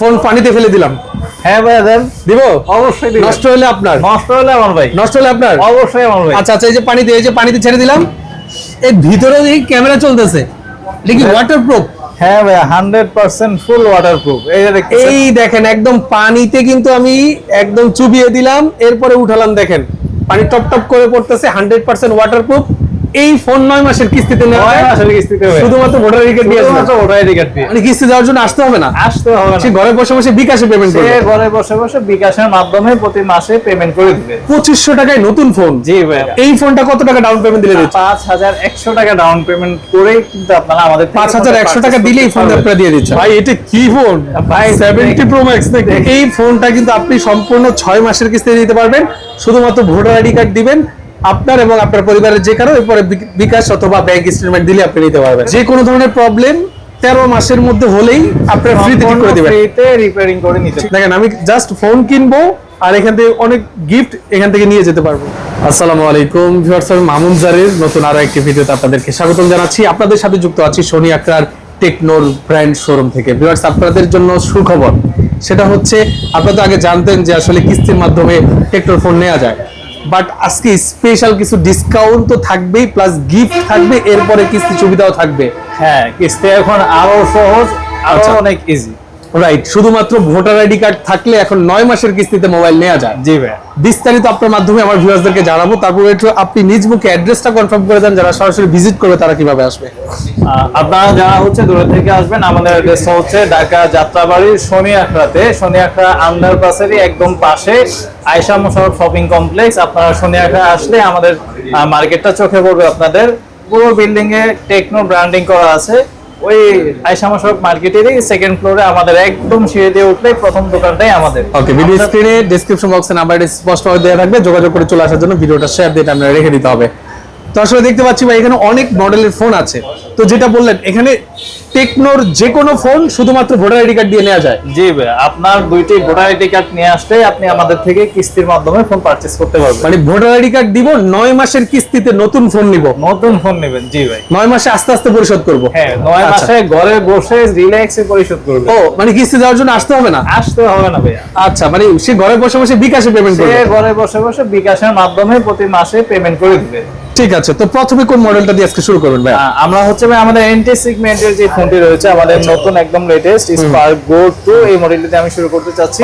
Phone পানিতে ফেলে দিলাম। হ্যাঁ ভাইয়া দেন। দিব? অবশ্যই নষ্ট হলে আপনার। নষ্ট হলে আমার ভাই। নষ্ট হলে আপনার? অবশ্যই আমার ভাই। আচ্ছা আচ্ছা এই যে পানিতে এই যে পানিতে ছেড়ে দিলাম। এর ভিতরে এই ক্যামেরা চলতেছে। এটা কি ওয়াটারপ্রুফ হ্যাঁ ভাইয়া হান্ড্রেড পার্সেন্ট ফুল এই দেখেন একদম পানিতে কিন্তু আমি একদম চুবিয়ে দিলাম। এরপরে উঠালাম দেখেন। পানি টপ টপ করে পড়তেছে হান্ড্রেড পার্সেন্ট ওয়াটারপ্রুফ এই ফোন নয় মাসের কিস্তিতে নেওয়া নয় মাসের কিস্তিতে শুধুমাত্র ভোটার টিকিট দিয়ে। শুধুমাত্র টিকিট দিয়ে। মানে কিস্তি দেওয়ার জন্য আসতে হবে না? আসতে হবে সে ঘরে বসে বসে বিকাশে পেমেন্ট সে ঘরে বসে বসে বিকাশের মাধ্যমে প্রতি মাসে পেমেন্ট করে দিবে। পঁচিশশো টাকায় নতুন ফোন জি ভাইয়া। এই ফোনটা কত টাকা ডাউন পেমেন্ট দিলে দিচ্ছে? পাঁচ হাজার একশো টাকা ডাউন পেমেন্ট করে কিন্তু আপনারা আমাদের থেকে পাঁচ হাজার একশো টাকা দিলেই ফোন আপনারা দিয়ে দিচ্ছে ভাই এটা কি ফোন ভাই, সেভেন্টি প্রো ম্যাক্স এই ফোনটা কিন্তু আপনি সম্পূর্ণ ছয় মাসের কিস্তি দিতে পারবেন। শুধুমাত্র ভোটার আইডি কার্ড দিবেন। আপনার এবং আপনার পরিবারের যে কারও এরপরে বিকাশ অথবা ব্যাংক স্টেটমেন্ট দিলে আপনি নিতে পারবেন। যে কোনো ধরনের প্রবলেম তেরো মাসের মধ্যে হলেই আপনার ফ্রিতে ঠিক করে দিবেন। ফ্রিতে রিপেয়ারিং করে নিতে দেখেন আমি জাস্ট ফোন কিনবো আর এখান থেকে অনেক গিফট এখান থেকে নিয়ে যেতে পারব। আসসালামু আলাইকুম ভিউয়ার্স আমি মামুন জারির। নতুন আরও একটি ভিডিওতে আপনাদেরকে স্বাগতম জানাচ্ছি। আপনাদের সাথে যুক্ত আছি সোনি আক্রার টেকনোর ব্র্যান্ড শোরুম থেকে। ভিউয়ার্স আপনাদের জন্য সুখবর। সেটা হচ্ছে আপনারা তো আগে জানতেন যে আসলে কিস্তির মাধ্যমে টেকনোর ফোন নেওয়া যায়। বাট আজকে স্পেশাল কিছু ডিসকাউন্ট তো থাকবেই প্লাস গিফট থাকবে এরপরে কিস্তি সুবিধাও থাকবে হ্যাঁ কিস্তি এখন আরও সহজ আরও আচ্ছা। অনেক ইজি রাইট শুধুমাত্র ভোটার আইডি কার্ড থাকলে এখন নয় মাসের কিস্তিতে মোবাইল নেওয়া যায়। জি ভাই বিস্তারিত আপনার মাধ্যমে আমার ভিউয়ার্সদেরকে জানাব তারপরে একটু আপনি নিজ মুখে অ্যাড্রেসটা কনফার্ম করে দেন যারা সরাসরি ভিজিট করবে তারা কীভাবে আসবে। আপনারা যারা হচ্ছে দূরে থেকে আসবেন আমাদের অ্যাড্রেসটা হচ্ছে ঢাকা যাত্রাবাড়ির শনি আখড়াতে শনি আখড়া আন্ডারপাসেরই একদম পাশে আয়সা মোশারফ শপিং কমপ্লেক্স। আপনারা শনি আখড়া আসলে আমাদের মার্কেটটা চোখে পড়বে আপনাদের। পুরো বিল্ডিং এ টেকনো ব্র্যান্ডিং করা আছে। ওই আয়সা মোশারফ মার্কেটেরই সেকেন্ড ফ্লোরে আমাদের একদম সিঁড়ি দিয়ে উঠলে প্রথম দোকানটাই আমাদের। ওকে ভিডিও স্ক্রিনে ডেসক্রিপশন বক্সে নাম্বারটা স্পষ্টভাবে দেওয়া থাকবে যোগাযোগ করে চলে আসার জন্য ভিডিওটা শেয়ার দিয়ে আপনারা রেখে দিতে হবে। তো আসলে দেখতে পাচ্ছি ভাই এখানে অনেক মডেলের ফোন আছে। তো যেটা বললেন এখানে টেকনোর যে কোনো ফোন শুধুমাত্র ভোটার আইডি কার্ড দিয়ে নেওয়া যায়। জি ভাই আপনার দুইটি ভোটার আইডি কার্ড নিয়ে আসলে আপনি আমাদের থেকে কিস্তির মাধ্যমে ফোন পারচেজ করতে পারবেন। মানে ভোটার আইডি কার্ড দিব নয় মাসের কিস্তিতে নতুন ফোন নিব। নতুন ফোন নেবেন জি ভাই। নয় মাসে আস্তে আস্তে পরিশোধ করব। হ্যাঁ নয় আচ্ছা। মাসে ঘরে বসে রিল্যাক্সে পরিশোধ করবে ও মানে কিস্তি দেওয়ার জন্য আসতে হবে না? আসতে হবে না ভাইয়া। আচ্ছা মানে সে ঘরে বসে বসে বিকাশে পেমেন্ট সে ঘরে বসে বসে বিকাশের মাধ্যমে প্রতি মাসে পেমেন্ট করে দিবে। ঠিক আছে তো প্রথমে কোন মডেলটা দিয়ে আজকে শুরু করবেন ভাই? আমরা হচ্ছে ভাই আমাদের এনটি সেগমেন্টের যে ফোনটি রয়েছে আমাদের আচ্ছা। নতুন একদম লেটেস্ট স্পার্ক গো টু এই মডেলটিতে আমি শুরু করতে চাচ্ছি.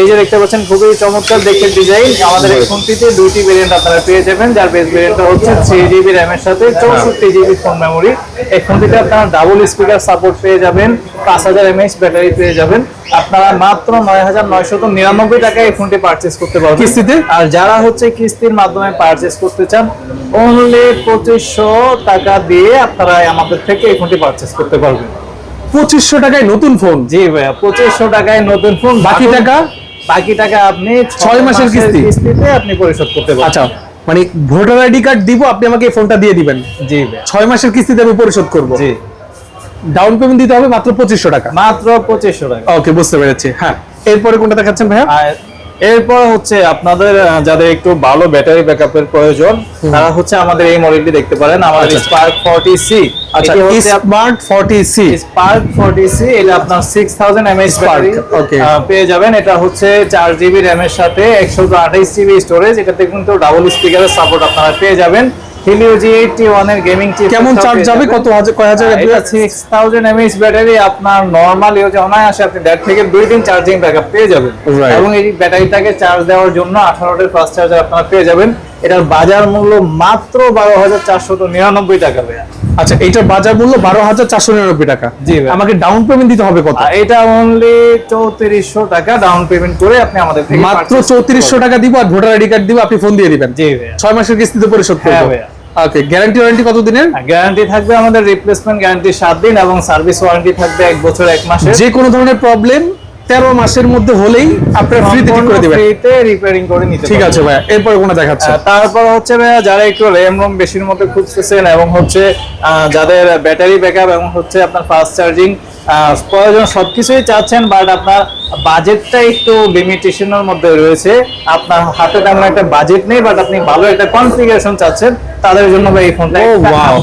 এই যে দেখতে পাচ্ছেন খুবই চমৎকার দেখতে ডিজাইন আমাদের এই ফোনটিতে দুটি ভেরিয়েন্ট আপনারা পেয়ে যাবেন যার বেস ভেরিয়েন্টটা হচ্ছে থ্রি জিবি র্যামের সাথে চৌষট্টি জিবি ফোন মেমোরি এই ফোনটিতে আপনারা ডাবল স্পিকার সাপোর্ট পেয়ে যাবেন পাঁচ হাজার এমএএইচ ব্যাটারি পেয়ে যাবেন। আপনারা মাত্র নয় হাজার নয়শত নিরানব্বই টাকায় এই ফোনটি পারচেস করতে পারবেন। কিস্তিতে? আর যারা হচ্ছে কিস্তির মাধ্যমে পারচেস করতে চান অনলি পঁচিশশো টাকা দিয়ে আপনারা আমাদের থেকে এই ফোনটি পারচেস করতে পারবেন। পঁচিশশো টাকায় নতুন ফোন জি ভাইয়া পঁচিশশো টাকায় নতুন ফোন বাকি টাকা? বাকি টাকা আপনি ছয় মাসের কিস্তি? কিস্তিতে আপনি পরিশোধ করতে পারবেন। আচ্ছা মানে ভোটার আইডি কার্ড দিব আপনি আমাকে এই ফোনটা দিয়ে দিবেন। জি ছয় মাসের কিস্তিতে আমি পরিশোধ করব। জি। ডাউন পেমেন্ট দিতে হবে মাত্র পঁচিশশো টাকা। মাত্র পঁচিশশো টাকা। ওকে বুঝতে পেরেছি। হ্যাঁ এরপরে কোনটা দেখাচ্ছেন ভাইয়া? এরপর হচ্ছে আপনাদের যাদের একটু ভালো ব্যাটারি ব্যাকআপের প্রয়োজন তারা হচ্ছে আমাদের এই মডেলটি দেখতে পারেন। আমাদের। স্পার্ক ফর্টি সি আচ্ছা smart forty C Spark forty C এটা আপনার six thousand mAh Spark, battery. পেয়ে যাবেন। এটা হচ্ছে চার জিবি র্যামের সাথে একশো আঠাইশ জিবি স্টোরেজ এটাতে কিন্তু ডাবল স্পিকারের সাপোর্ট আপনারা পেয়ে যাবেন। হিলিও জি এইটটি ওয়ানের গেমিং চিপ কেমন চার্জ যাবে? কত? হাজার কয় হাজার এটা সিক্স থাউজেন্ড এমএইচ ব্যাটারি আপনার নর্মাল ইউজ অনায়াসে আপনি দেড় থেকে দুই দিন চার্জিং ব্যাকআপ পেয়ে যাবেন। এবং এই ব্যাটারিটাকে চার্জ দেওয়ার জন্য আঠারোটির ফাস্ট চার্জার আপনারা পেয়ে যাবেন। এটার বাজার মূল্য মাত্র বারো হাজার চারশো নিরানব্বই টাকা ভাইয়া। আচ্ছা এইটার বাজার মূল্য বারো হাজার চারশো নিরানব্বই টাকা। জি ভাই। আমাকে ডাউন পেমেন্ট দিতে হবে কত? এটা অনলি চৌত্রিশশো টাকা ডাউন পেমেন্ট করে আপনি আমাদের থেকে মাত্র চৌত্রিশশো। টাকা দিব আর ভোটার আইডি কার্ড দিব আপনি ফোন দিয়ে দিবেন। জি ভাইয়া। ছয় মাসের কিস্তিতে পরিশোধ হ্যাঁ করব ভাইয়া। ওকে গ্যারান্টি ওয়ারেন্টি কত দিনের গ্যারান্টি থাকবে আমাদের রিপ্লেসমেন্ট গ্যারান্টি সাত দিন এবং সার্ভিস ওয়ারেন্টি থাকবে এক বছর এক মাসের। যে কোনো ধরনের প্রবলেম তেরো মাসের মধ্যে হলেই আপনার ফ্রিতে ঠিক করে দিবেন। ফ্রিতে রিপেয়ারিং করে নিতে ঠিক আছে ভাইয়া এরপর কোন দেখাচ্ছে তারপর হচ্ছে ভাইয়া যারা একটু র্যাম রোম বেশির মতো খুঁজতেছেন এবং হচ্ছে যাদের ব্যাটারি ব্যাকআপ এবং হচ্ছে আপনার ফাস্ট চার্জিং প্রয়োজন সবকিছুই চাচ্ছেন বাট আপনার বাজেটটা একটু লিমিটেশনের মধ্যে রয়েছে। আপনার হাতে তেমন একটা বাজেট নেই বাট আপনি ভালো একটা কনফিগারেশন চাচ্ছেন তাদের জন্য ভাই এই ফোনটা ও ওয়াও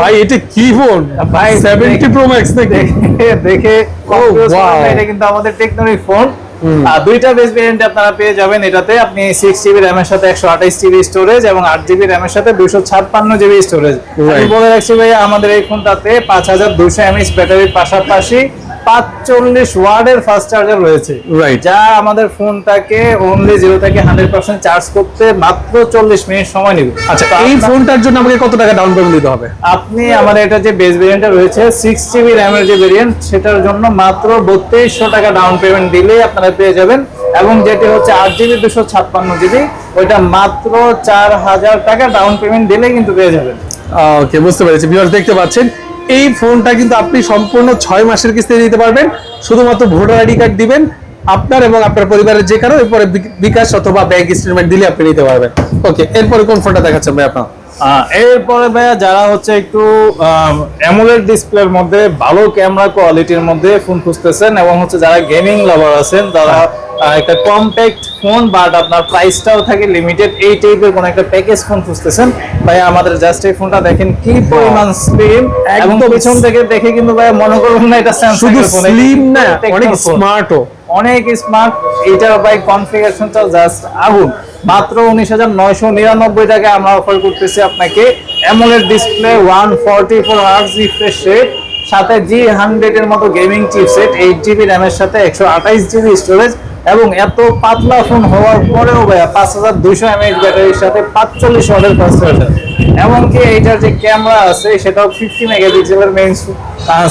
ভাই এটা কি ফোন ভাই, 70 প্রো ম্যাক্স দেখে দেখে ও ওয়াও এটা কিন্তু আমাদের টেকনোলজি ফোন। আর দুইটা বেস ভেরিয়েন্ট আপনারা পেয়ে যাবেন এটাতে আপনি সিক্স জিবি র্যামের সাথে একশো আঠাইশ জিবি স্টোরেজ এবং আট জিবি র্যামের সাথে দুশো ছাপ্পান্ন জিবি স্টোরেজ আমি বলে রাখছি ভাই আমাদের এই ফোনটাতে পাঁচ হাজার দুশো এমএস ব্যাটারির পাশাপাশি পাঁচচল্লিশ ওয়ার্ডের ফাস্ট চার্জার রয়েছে। যা আমাদের ফোনটাকে অনলি জিরো থেকে হান্ড্রেড পার্সেন্ট চার্জ করতে মাত্র চল্লিশ মিনিট সময় নেবে। আচ্ছা এই ফোনটার জন্য আমাকে কত টাকা ডাউন পেমেন্ট দিতে হবে? আপনি আমাদের এটা যে বেস ভেরিয়েন্টটা রয়েছে সিক্স জিবি র্যামের যে ভেরিয়েন্ট সেটার জন্য মাত্র বত্রিশশো টাকা ডাউন পেমেন্ট দিলেই আপনারা পেয়ে যাবেন। এবং যেটি হচ্ছে আট জিবি দুশো ছাপ্পান্ন জিবি ওইটা মাত্র চার হাজার টাকা ডাউন পেমেন্ট দিলেই কিন্তু পেয়ে যাবেন। ওকে বুঝতে পেরেছি। ভিউয়ার্স দেখতে পাচ্ছেন এই ফোনটা কিন্তু আপনি সম্পূর্ণ ছয় মাসের কিস্তি দিতে পারবেন। শুধুমাত্র ভোটার আইডি কার্ড দিবেন আপনার এবং আপনার পরিবারের যে কারও, এরপরে বিকাশ অথবা ব্যাংক স্টেটমেন্ট দিলে আপনি নিতে পারবেন। ওকে এরপরে কোন ফোনটা দেখাচ্ছেন ভাই আপনার? এরপরে ভাইয়া যারা হচ্ছে একটু অ্যামোলেড ডিসপ্লের মধ্যে ভালো ক্যামেরা কোয়ালিটির মধ্যে ফোন খুঁজতেছেন এবং হচ্ছে যারা গেমিং লাভার আছেন তারা একটা কম্প্যাক্ট ফোন বাট আপনার প্রাইসটাও থাকে লিমিটেড এই টাইপের কোন একটা প্যাকেজ ফোন খুঁজতেছেন। ভাই আমাদের জাস্ট এই ফোনটা দেখেন কি পরিমাণ স্লিম এবং পিছন থেকে দেখে কিন্তু ভাই মনে করবেন না এটা স্যামসাং শুধু স্লিম না অনেক স্মার্টও অনেক স্মার্ট এইটার ভাই কনফিগারেশনটা জাস্ট আগুন। মাত্র উনিশ হাজার নয়শো নিরানব্বই টাকা আমরা অফার করতেছি আপনাকে AMOLED display one forty four hertz refresh সাথে জি হান্ড্রেড এর মতো গেমিং চিপসেট এইট জিবি র্যামের সাথে একশো আঠাইশ জিবি স্টোরেজ এবং এত পাতলা ফোন হওয়ার পরেও ভাইয়া পাঁচ হাজার দুইশো এমএইচ ব্যাটারির সাথে পাঁচচল্লিশ ফাস্ট চার্জার এমনকি এইটার যে ক্যামেরা আছে, সেটাও ফিফটি মেগাপিক্সেলের মেইন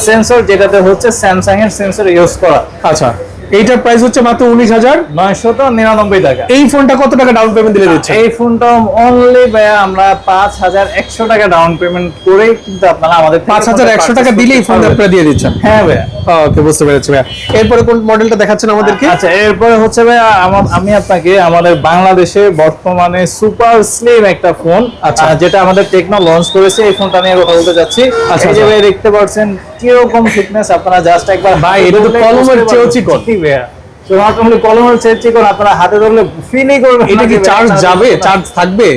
সেন্সর যেটাতে হচ্ছে স্যামসাং এর সেন্সর ইউজ করা। আচ্ছা। এইটার প্রাইস হচ্ছে মাত্র উনিশ হাজার। নয়শত নিরানব্বই টাকা। এই ফোনটা কত টাকা ডাউন পেমেন্ট দিলে দিচ্ছে? এই ফোনটা অনলি আমরা পাঁচ হাজার একশো টাকা ডাউন পেমেন্ট করে কিন্তু আপনারা আমাদের পাঁচ হাজার ফোনটা একশো টাকা দিলেই করতে ফোন আপনারা দিয়ে দিচ্ছেন। হ্যাঁ ভাইয়া। ওকে বুঝতে পেরেছি ভাইয়া। এরপরে কোন মডেলটা দেখাচ্ছেন আমাদেরকে? আচ্ছা এরপরে হচ্ছে ভাই আমার আমি আপনাকে আমাদের বাংলাদেশে বর্তমানে সুপার স্লিম একটা ফোন আচ্ছা। যেটা আমাদের টেকনো লঞ্চ করেছে। এই ফোনটা নিয়ে কথা বলতে যাচ্ছি। আচ্ছা, এই যে আচ্ছা। ভাই দেখতে পাচ্ছেন কীরকম ফিটনেস আপনারা জাস্ট একবার ভাই, এটা তো কলমের চেয়েও চিকন। ঠিক ভাইয়া। তো আপনার কলমের চেয়ে চিকন আপনারা হাতে ধরলে ফিলই করবেন এটা কি চার্জ যাবে? চার্জ থাকবে?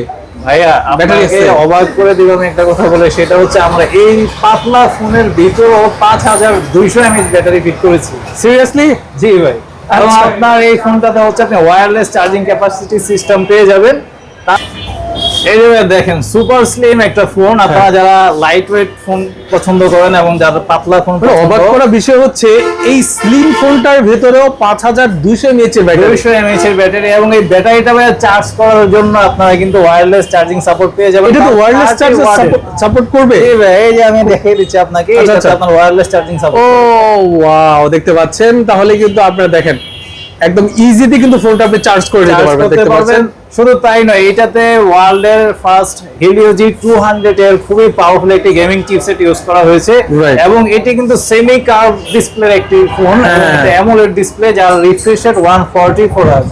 ভাইয়া আপনাকে অবাক করে দিব একটা কথা বলে সেটা হচ্ছে আমরা এই পাতলা ফোনের ভিতরেও পাঁচ হাজার দুইশো এমএইচ ব্যাটারি ফিট করেছি। সিরিয়াসলি জি ভাই। আচ্ছা। আপনার এই ফোনটাতে হচ্ছে আপনি ওয়্যারলেস চার্জিং ক্যাপাসিটি সিস্টেম পেয়ে যাবেন। তা- এই যে ভাই দেখেন সুপার স্লিম একটা ফোন আপনারা হ্যাঁ। যারা লাইট ওয়েট ফোন পছন্দ করেন এবং যারা পাতলা ফোন অবাক করা বিষয় হচ্ছে এই স্লিম ফোনটার ভেতরেও পাঁচ হাজার দুইশো M A H battery M H এর ব্যাটারি এবং এই ব্যাটারিটা ভাই চার্জ করার জন্য আপনারা কিন্তু ওয়্যারলেস চার্জিং সাপোর্ট পেয়ে যাবেন। এটা তো ওয়্যারলেস 30 চার্জার ওয়াটের। সাপোর্ট করবে? ভাই, এই যে আমি দেখিয়ে দিচ্ছি আপনাকে আচ্ছা, এটা আচ্ছা। আপনার ওয়্যারলেস চার্জিং ও সাপোর্ট ওয়াও দেখতে পাচ্ছেন। তাহলে কিন্তু আপনারা দেখেন একদম ইজিতে কিন্তু ফোনটা আপনি চার্জ করে নিতে চার্জ পারবেন দেখতে পাচ্ছেন। শুধু তাই নয় এটাতে ওয়ার্ল্ড এর first Helio G two hundred এর খুবই পাওয়ারফুল একটি গেমিং চিপসেট ইউজ করা হয়েছে। এবং এটি কিন্তু সেমি কার্ভ ডিসপ্লের একটি ফোন এমন অ্যামোলেড ডিসপ্লে যার refresh rate one forty four Right.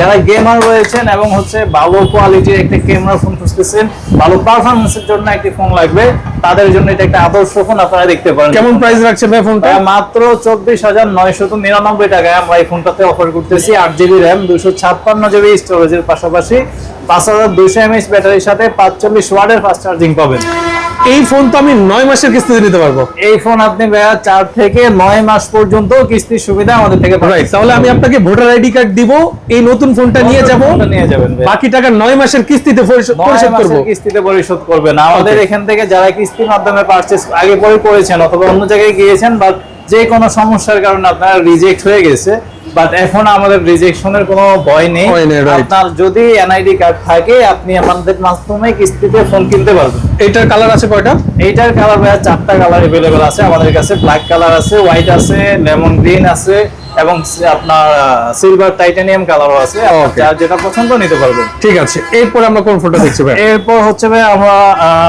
যারা গেমার রয়েছেন এবং হচ্ছে ভালো কোয়ালিটির একটা ক্যামেরা ফোন খুঁজতেছেন ভালো পারফরমেন্সের জন্য একটি ফোন লাগবে তাদের জন্য এটা একটা আদর্শ ফোন আপনারা দেখতে পারেন। কেমন প্রাইস রাখছেন ভাই ফোনটা মাত্র চব্বিশ হাজার নয়শত নিরানব্বই টাকায় আমরা এই ফোনটাতে অফার করতেছি আট জিবি র্যাম দুশো ছাপ্পান্ন জিবি স্টোরেজের পাশাপাশি পাঁচ হাজার দুশো এমএইচ ব্যাটারির সাথে পাঁচচল্লিশ ওয়াটের ফাস্ট চার্জিং পাবেন। এই ফোন তো আমি নয় মাসের কিস্তিতে নিতে পারব। এই ফোন আপনি ভাইয়া চার থেকে নয় মাস পর্যন্ত কিস্তির সুবিধা আমাদের থেকে পাবেন। রাইট তাহলে আমি আপনাকে ভোটার আইডি কার্ড দিব এই নতুন ফোনটা নিয়ে যাব নিয়ে যাবেন বাকি টাকা নয় মাসের কিস্তিতে পরিশোধ করব। কিস্তিতে পরিশোধ করবেন। আমাদের এখান থেকে যারা কিস্তির মাধ্যমে পারচেস আগে পরে করেছেন অথবা অন্য জায়গায় গিয়েছেন বা যে কোনো সমস্যার কারণে আপনার রিজেক্ট হয়ে গেছে বাট এখন আমাদের রিজেকশনের কোনো ভয় নেই. আপনার যদি এনআইডি কার্ড থাকে আপনি আমাদের মাধ্যমে কিস্তিতে ফোন কিনতে পারবেন। এইটার কালার আছে কয়টা? এইটার কালার ভাইয়া চারটা কালার এভেলেবেল আছে। আমাদের কাছে ব্ল্যাক কালার আছে হোয়াইট আছে লেমন গ্রিন আছে। এবং আপনার সিলভার টাইটানিয়াম কালারও আছে. যার যেটা পছন্দ নিতে পারবেন। ঠিক আছে এরপর আমরা কোন ফোনটা দেখছি ভাই? এরপর হচ্ছে ভাই আমরা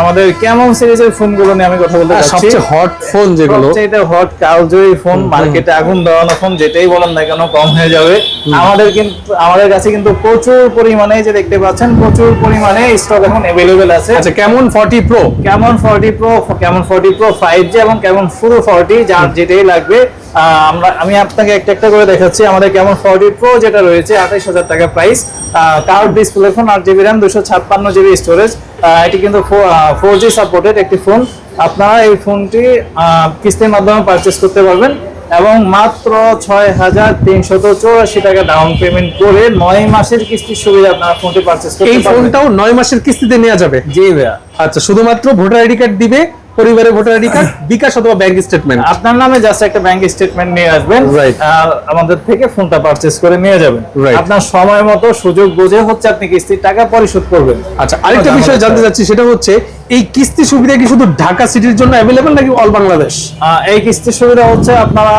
আমাদের কেমন সিরিজের ফোনগুলো নিয়ে আমি কথা বলতে হ্যাঁ, চাচ্ছি। সবচেয়ে হট ফোন যেগুলো। সবচেয়ে হট কালজয়ী ফোন মার্কেটে আগুন দেওয়ানো ফোন যেটাই বলেন না কেন কম হয়ে যাবে। আমাদের কিন্তু আমাদের কাছে কিন্তু প্রচুর পরিমাণে যে দেখতে পাচ্ছেন প্রচুর পরিমাণে স্টক এখন অ্যাভেলেবেল আছে। আচ্ছা Camon forty pro Camon forty pro Camon forty pro five G এবং কেমন ফুল ফর্টি যার যেটাই লাগবে। আমরা আমি আপনাকে একটা একটা করে দেখাচ্ছি। আমাদের কেমন ফর্টি প্রো যেটা রয়েছে আঠাইশ হাজার টাকা প্রাইস কার্ড ডিসপ্লে ফোন আট জিবি র্যাম দুশো ছাপ্পান্ন জিবি স্টোরেজ এটি কিন্তু ফোর জি সাপোর্টেড একটি ফোন আপনারা এই ফোনটি কিস্তির মাধ্যমে পারচেস করতে পারবেন এবং মাত্র ছয় হাজার তিনশত চৌরাশি টাকা ডাউন পেমেন্ট করে নয় মাসের কিস্তির সুবিধা আপনারা ফোনটি পারচেস করতে এই ফোনটাও নয় মাসের কিস্তিতে নেওয়া যাবে? জি ভাইয়া। আচ্ছা শুধুমাত্র ভোটার আইডি কার্ড দিবে পরিবারের ভোটার আইডি কার্ড বিকাশ অথবা ব্যাংক স্টেটমেন্ট আপনার নামে জাস্ট একটা ব্যাংক স্টেটমেন্ট নিয়ে আসবেন আমাদের থেকে ফোনটা পারচেজ করে নিয়ে যাবেন. আপনার সময় মতো সুযোগ বুঝে হচ্ছে আপনি কিস্তির টাকা পরিশোধ করবেন। আচ্ছা আরেকটা বিষয় জানতে চাচ্ছি সেটা হচ্ছে এই কিস্তি সুবিধা কি শুধু ঢাকা সিটির জন্য অ্যাভেলেবেল নাকি অল বাংলাদেশ এই কিস্তির সুবিধা হচ্ছে আপনারা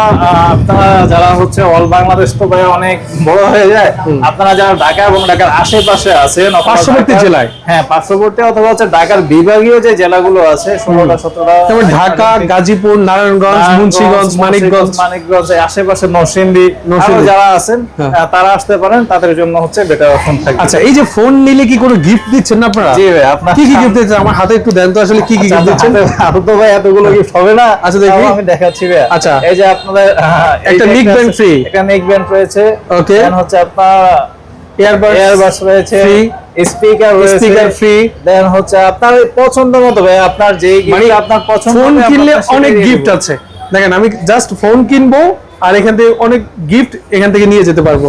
আপনারা যারা হচ্ছে অল বাংলাদেশ তো ভাই অনেক বড় হয়ে যায় আপনারা যারা ঢাকা এবং ঢাকার আশেপাশে আছেন পার্শ্ববর্তী জেলায়? হ্যাঁ পার্শ্ববর্তী অথবা হচ্ছে ঢাকার বিভাগীয় যে জেলাগুলো আছে ষোলোটা সতেরোটা যেমন ঢাকা গাজীপুর নারায়ণগঞ্জ মুন্সিগঞ্জ মানিকগঞ্জ। মানিকগঞ্জ আশেপাশে নরসিংদী। যারা আছেন হ্যাঁ। তারা আসতে পারেন তাদের জন্য হচ্ছে বেটার অপশন থাকবে। আচ্ছা এই যে ফোন নিলে কি কোনো গিফট দিচ্ছেন না আপনারা? জি ভাই আপনার কি কি গিফট দিচ্ছেন? আমার হাতে একটু দেন তো আসলে কি কি গিফট দিচ্ছেন তো ভাই এতগুলো গিফট হবে না আচ্ছা, দেখি। আমি দেখাচ্ছি ভাই আচ্ছা। এই যে আপনাদের একটা আছে, free। একটা নেক ব্যান্ড রয়েছে. দেন হচ্ছে আপনার রয়েছে। স্পিকার স্পিকার ফ্রি দেন হচ্ছে আপনার পছন্দ মতো ভাই আপনার যে মানে আপনার পছন্দ ফোন কিনলে অনেক গিফট আছে দেখেন আমি জাস্ট ফোন কিনবো আর এখান থেকে অনেক গিফট এখান থেকে নিয়ে যেতে পারব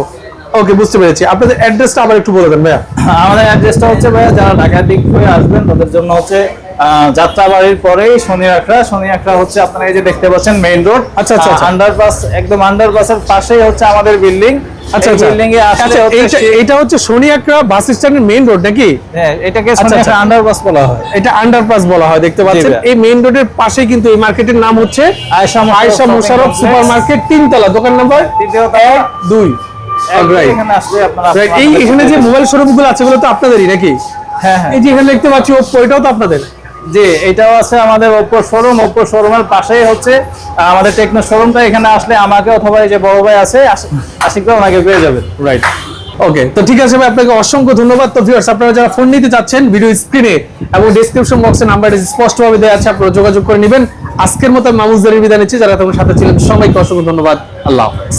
ওকে বুঝতে পেরেছি। আপনাদের অ্যাড্রেসটা আবার একটু বলে দেন ভাইয়া। আমাদের অ্যাড্রেসটা হচ্ছে ভাইয়া যারা ঢাকার দিক হয়ে আসবেন তাদের জন্য হচ্ছে যাত্রাবাড়ির পরেই শনি আখড়া শনি আখড়া হচ্ছে আপনারা এই যে দেখতে পাচ্ছেন মেইন রোড আচ্ছা আচ্ছা আন্ডারপাস একদম আন্ডারপাসের পাশেই হচ্ছে আমাদের বিল্ডিং আচ্ছা বিল্ডিং আচ্ছা। এ আসলে এটা হচ্ছে শনি আখড়া বাস স্ট্যান্ডের মেইন রোড নাকি? হ্যাঁ এটাকে শনি আখড়া আন্ডারপাস বলা হয়। এটা আন্ডারপাস বলা হয় দেখতে পাচ্ছেন। এই মেইন রোডের পাশেই কিন্তু এই মার্কেটের নাম হচ্ছে আয়শা আয়শা মোশারফ সুপারমার্কেট তিনতলা। দোকান নাম্বার 1 2 এই এখানে যে মোবাইল আছে এগুলো তো আপনাদেরই নাকি? হ্যাঁ হ্যাঁ। এই যে এখানে দেখতে পাচ্ছি ওপ্পো এটাও তো আপনাদের? জি এটাও আছে আমাদের ওপ্পো শোরুম ওপ্পো শোরুমের পাশেই হচ্ছে আমাদের টেকনো শোরুমটা এখানে আসলে আমাকে অথবা এই যে বড় ভাই আছে আশিক ভাই ওনাকে পেয়ে যাবেন। রাইট ওকে তো ঠিক আছে ভাই আপনাকে অসংখ্য ধন্যবাদ। তো ভিউয়ার্স আপনারা যারা ফোন নিতে চাচ্ছেন ভিডিও স্ক্রিনে এবং ডেসক্রিপশন বক্সে নাম্বারটি স্পষ্টভাবে দেওয়া আছে আপনারা যোগাযোগ করে নেবেন। আজকের মতো মামুজদারি বিদায় নিচ্ছি। যারা তোমার সাথে ছিলেন সবাইকে অসংখ্য ধন্যবাদ। আল্লাহ হাফেজ।